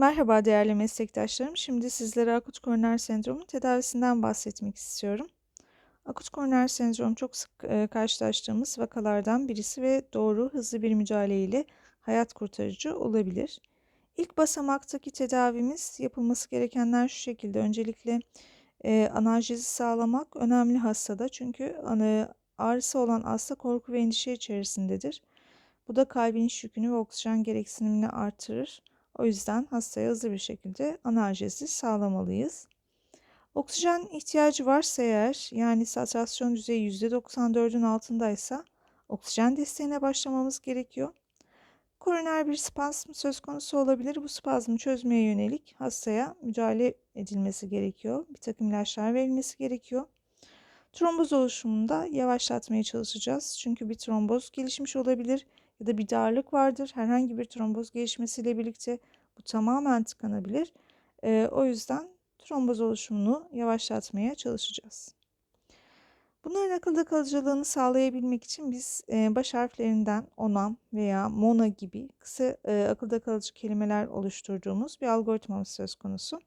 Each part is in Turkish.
Merhaba değerli meslektaşlarım. Şimdi sizlere akut koroner sendromun tedavisinden bahsetmek istiyorum. Akut koroner sendrom çok sık e, karşılaştığımız vakalardan birisi ve doğru, hızlı bir müdahale ile hayat kurtarıcı olabilir. İlk basamaktaki tedavimiz yapılması gerekenler şu şekilde. Öncelikle e, analjezi sağlamak önemli hastada çünkü ana, ağrısı olan hasta korku ve endişe içerisindedir. Bu da kalbin iş yükünü ve oksijen gereksinimini artırır. O yüzden hastaya hızlı bir şekilde analjezi sağlamalıyız. Oksijen ihtiyacı varsa eğer yani saturasyon düzeyi %94'ün altındaysa oksijen desteğine başlamamız gerekiyor. Koroner bir spazm söz konusu olabilir. Bu spazmı çözmeye yönelik hastaya müdahale edilmesi gerekiyor. Bir takım ilaçlar verilmesi gerekiyor. Tromboz oluşumunda yavaşlatmaya çalışacağız. Çünkü bir tromboz gelişmiş olabilir ya da bir darlık vardır. Herhangi bir tromboz gelişmesiyle birlikte bu tamamen tıkanabilir. E, o yüzden tromboz oluşumunu yavaşlatmaya çalışacağız. Bunların akılda kalıcılığını sağlayabilmek için biz e, baş harflerinden onam veya mona gibi kısa e, akılda kalıcı kelimeler oluşturduğumuz bir algoritmamız söz konusu.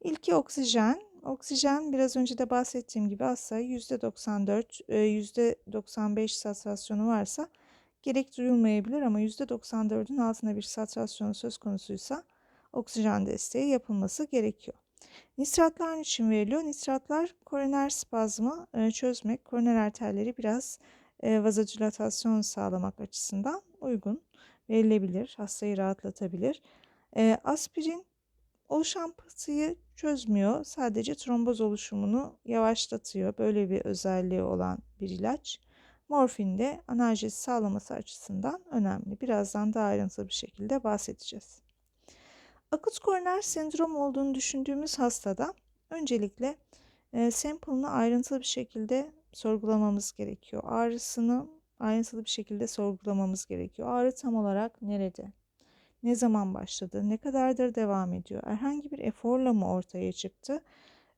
İlki oksijen. Oksijen biraz önce de bahsettiğim gibi aslında %94, %95 satürasyonu varsa gerek duyulmayabilir ama %94'ün altında bir satürasyon söz konusuysa oksijen desteği yapılması gerekiyor. Nitratlar için veriliyor? Nitratlar koroner spazmı e, çözmek, koroner arterleri biraz e, vazodilatasyon sağlamak açısından uygun verilebilir, hastayı rahatlatabilir. E, aspirin oluşan pıhtıyı çözmüyor, sadece tromboz oluşumunu yavaşlatıyor. Böyle bir özelliği olan bir ilaç morfin de analjezi sağlaması açısından önemli. Birazdan daha ayrıntılı bir şekilde bahsedeceğiz. Akut koroner sendrom olduğunu düşündüğümüz hastada öncelikle e, sample'ını ayrıntılı bir şekilde sorgulamamız gerekiyor. Ağrısını ayrıntılı bir şekilde sorgulamamız gerekiyor. Ağrı tam olarak nerede? Ne zaman başladı? Ne kadardır devam ediyor? Herhangi bir eforla mı ortaya çıktı?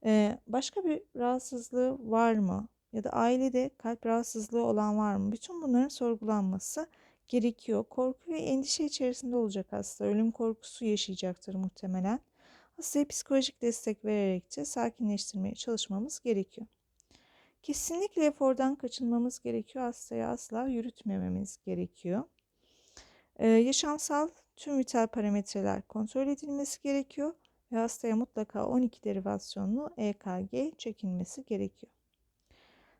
Ee, başka bir rahatsızlığı var mı? Ya da ailede kalp rahatsızlığı olan var mı? Bütün bunların sorgulanması gerekiyor. Korku ve endişe içerisinde olacak hasta. Ölüm korkusu yaşayacaktır muhtemelen. Hastaya psikolojik destek vererek de sakinleştirmeye çalışmamız gerekiyor. Kesinlikle efordan kaçınmamız gerekiyor. Hastaya asla yürütmememiz gerekiyor. Ee, yaşamsal tüm vital parametreler kontrol edilmesi gerekiyor ve hastaya mutlaka 12 derivasyonlu EKG çekilmesi gerekiyor.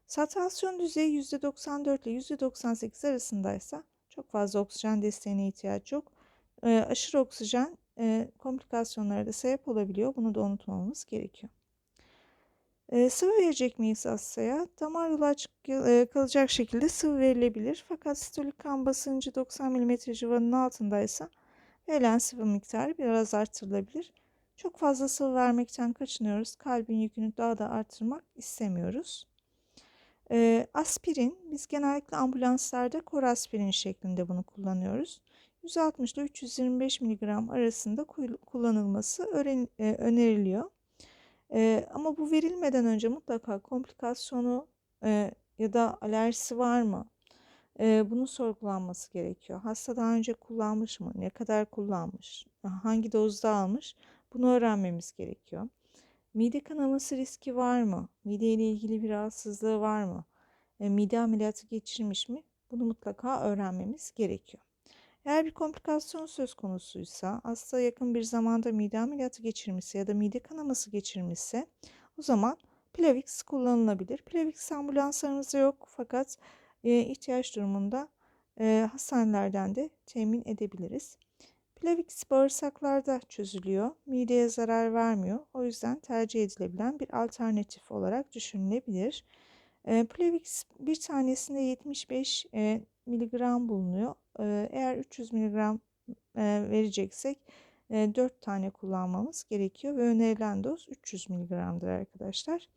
Saturasyon düzeyi %94 ile %98 arasındaysa çok fazla oksijen desteğine ihtiyaç yok. E, aşırı oksijen e, komplikasyonlara da sebep olabiliyor. Bunu da unutmamamız gerekiyor. E, sıvı verecek miyiz hastaya? Damar yolu açık e, kalacak şekilde sıvı verilebilir. Fakat sistolik kan basıncı 90 mm civarının altındaysa verilen sıvı miktarı biraz artırılabilir. Çok fazla sıvı vermekten kaçınıyoruz. Kalbin yükünü daha da artırmak istemiyoruz. E, aspirin, biz genellikle ambulanslarda koraspirin şeklinde bunu kullanıyoruz. 160 ile 325 mg arasında kullanılması öneriliyor. E, ama bu verilmeden önce mutlaka komplikasyonu e, ya da alerjisi var mı? E, bunun sorgulanması gerekiyor. Hasta daha önce kullanmış mı? Ne kadar kullanmış? Hangi dozda almış? Bunu öğrenmemiz gerekiyor. Mide kanaması riski var mı? Mide ile ilgili bir rahatsızlığı var mı? E, mide ameliyatı geçirmiş mi? Bunu mutlaka öğrenmemiz gerekiyor. Eğer bir komplikasyon söz konusuysa, hasta yakın bir zamanda mide ameliyatı geçirmişse ya da mide kanaması geçirmişse o zaman Plavix kullanılabilir. Plavix ambulanslarımızda yok fakat e, ihtiyaç durumunda e, hastanelerden de temin edebiliriz. Plavix bağırsaklarda çözülüyor. Mideye zarar vermiyor. O yüzden tercih edilebilen bir alternatif olarak düşünülebilir. E, Plavix bir tanesinde 75 e, miligram bulunuyor. E, eğer 300 miligram e, vereceksek e, 4 tane kullanmamız gerekiyor ve önerilen doz 300 miligramdır arkadaşlar.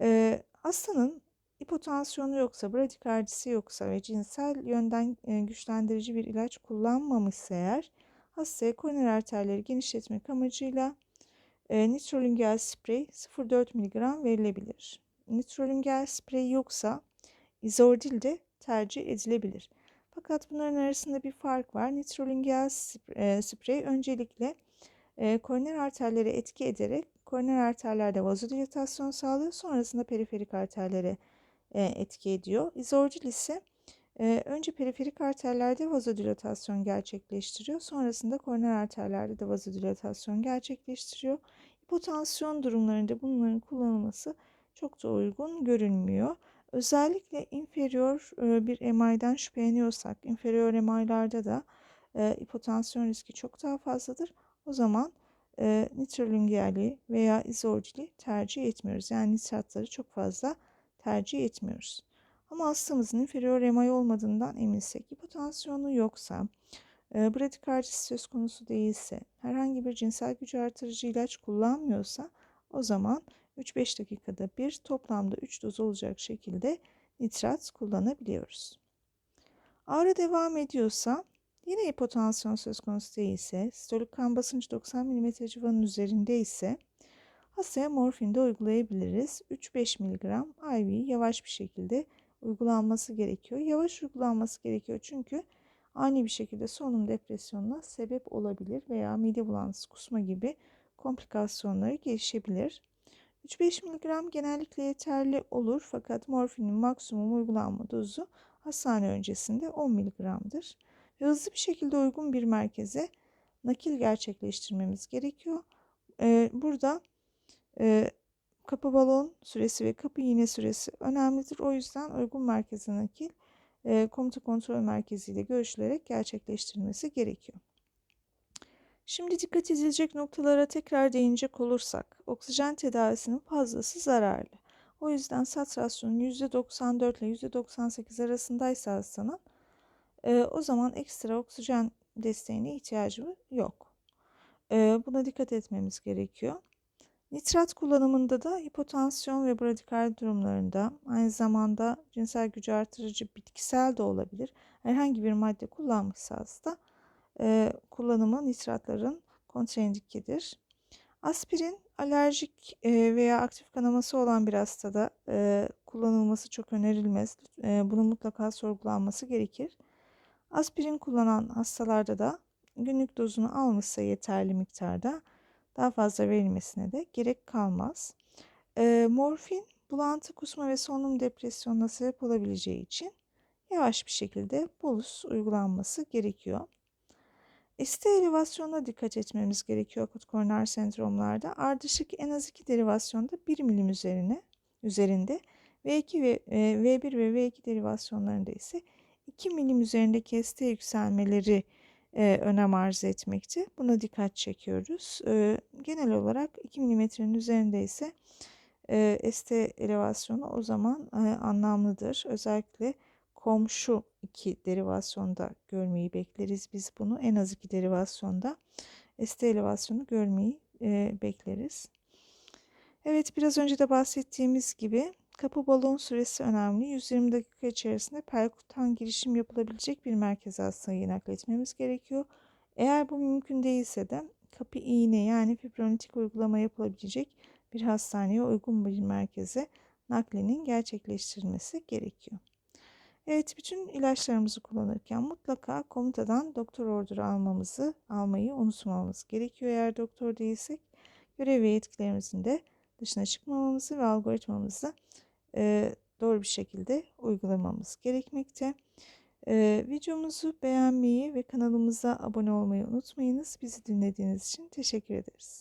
E, hastanın hipotansiyonu yoksa, bradikardisi yoksa ve cinsel yönden güçlendirici bir ilaç kullanmamışsa eğer hastaya koroner arterleri genişletmek amacıyla e, nitrolingel sprey 0,4 mg verilebilir. Nitrolingel sprey yoksa izordil de tercih edilebilir. Fakat bunların arasında bir fark var. Nitrolingel sprey öncelikle e, koroner arterlere etki ederek koroner arterlerde vazodilatasyon sağlıyor. Sonrasında periferik arterlere e, etki ediyor. İzorcil ise önce periferik arterlerde vazodilatasyon gerçekleştiriyor. Sonrasında koroner arterlerde de vazodilatasyon gerçekleştiriyor. Hipotansiyon durumlarında bunların kullanılması çok da uygun görünmüyor. Özellikle inferior bir MI'den şüpheleniyorsak, inferior MI'larda da hipotansiyon riski çok daha fazladır. O zaman e, nitrolüngiyali veya izorcili tercih etmiyoruz. Yani nitratları çok fazla tercih etmiyoruz. Ama hastamızın inferior MI olmadığından eminsek, hipotansiyonu yoksa, e, söz konusu değilse, herhangi bir cinsel gücü artırıcı ilaç kullanmıyorsa o zaman 3-5 dakikada bir toplamda 3 doz olacak şekilde nitrat kullanabiliyoruz. Ağrı devam ediyorsa yine hipotansiyon söz konusu değilse, sistolik kan basıncı 90 mm civarının üzerinde ise hastaya morfin de uygulayabiliriz. 3-5 mg IV yavaş bir şekilde uygulanması gerekiyor. Yavaş uygulanması gerekiyor çünkü ani bir şekilde solunum depresyonuna sebep olabilir veya mide bulantısı, kusma gibi komplikasyonları gelişebilir. 3-5 mg genellikle yeterli olur fakat morfinin maksimum uygulanma dozu hastane öncesinde 10 mg'dır. Ve hızlı bir şekilde uygun bir merkeze nakil gerçekleştirmemiz gerekiyor. Ee, burada e, kapı balon süresi ve kapı iğne süresi önemlidir. O yüzden uygun merkeze nakil e, komuta kontrol merkeziyle görüşülerek gerçekleştirilmesi gerekiyor. Şimdi dikkat edilecek noktalara tekrar değinecek olursak, oksijen tedavisinin fazlası zararlı. O yüzden saturasyonun %94 ile %98 arasındaysa hastanın, e, o zaman ekstra oksijen desteğine ihtiyacı yok. E, buna dikkat etmemiz gerekiyor. Nitrat kullanımında da hipotansiyon ve bradikal durumlarında aynı zamanda cinsel gücü artırıcı bitkisel de olabilir. Herhangi bir madde kullanmışsa hasta e, kullanımı nitratların kontraindikedir. Aspirin alerjik e, veya aktif kanaması olan bir hastada e, kullanılması çok önerilmez. E, bunun mutlaka sorgulanması gerekir. Aspirin kullanan hastalarda da günlük dozunu almışsa yeterli miktarda daha fazla verilmesine de gerek kalmaz. E, morfin bulantı, kusma ve solunum depresyonuna sebep olabileceği için yavaş bir şekilde bolus uygulanması gerekiyor. ST elevasyonuna dikkat etmemiz gerekiyor akut koroner sendromlarda. Ardışık en az iki derivasyonda 1 milim üzerine üzerinde V2 ve e, V1 ve V2 derivasyonlarında ise 2 milim üzerindeki ST yükselmeleri e, önem arz etmekte. Buna dikkat çekiyoruz. E, genel olarak 2 milimetrenin üzerinde ise e, ST elevasyonu o zaman e, anlamlıdır. Özellikle komşu iki derivasyonda görmeyi bekleriz biz bunu. En az iki derivasyonda ST elevasyonu görmeyi e, bekleriz. Evet biraz önce de bahsettiğimiz gibi kapı balon süresi önemli. 120 dakika içerisinde perkutan girişim yapılabilecek bir merkeze hastayı nakletmemiz gerekiyor. Eğer bu mümkün değilse de kapı iğne yani fibronitik uygulama yapılabilecek bir hastaneye uygun bir merkeze naklenin gerçekleştirilmesi gerekiyor. Evet bütün ilaçlarımızı kullanırken mutlaka komutadan doktor orduru almamızı almayı unutmamamız gerekiyor. Eğer doktor değilsek görev ve yetkilerimizin de dışına çıkmamamızı ve algoritmamızı doğru bir şekilde uygulamamız gerekmekte. Videomuzu beğenmeyi ve kanalımıza abone olmayı unutmayınız. Bizi dinlediğiniz için teşekkür ederiz.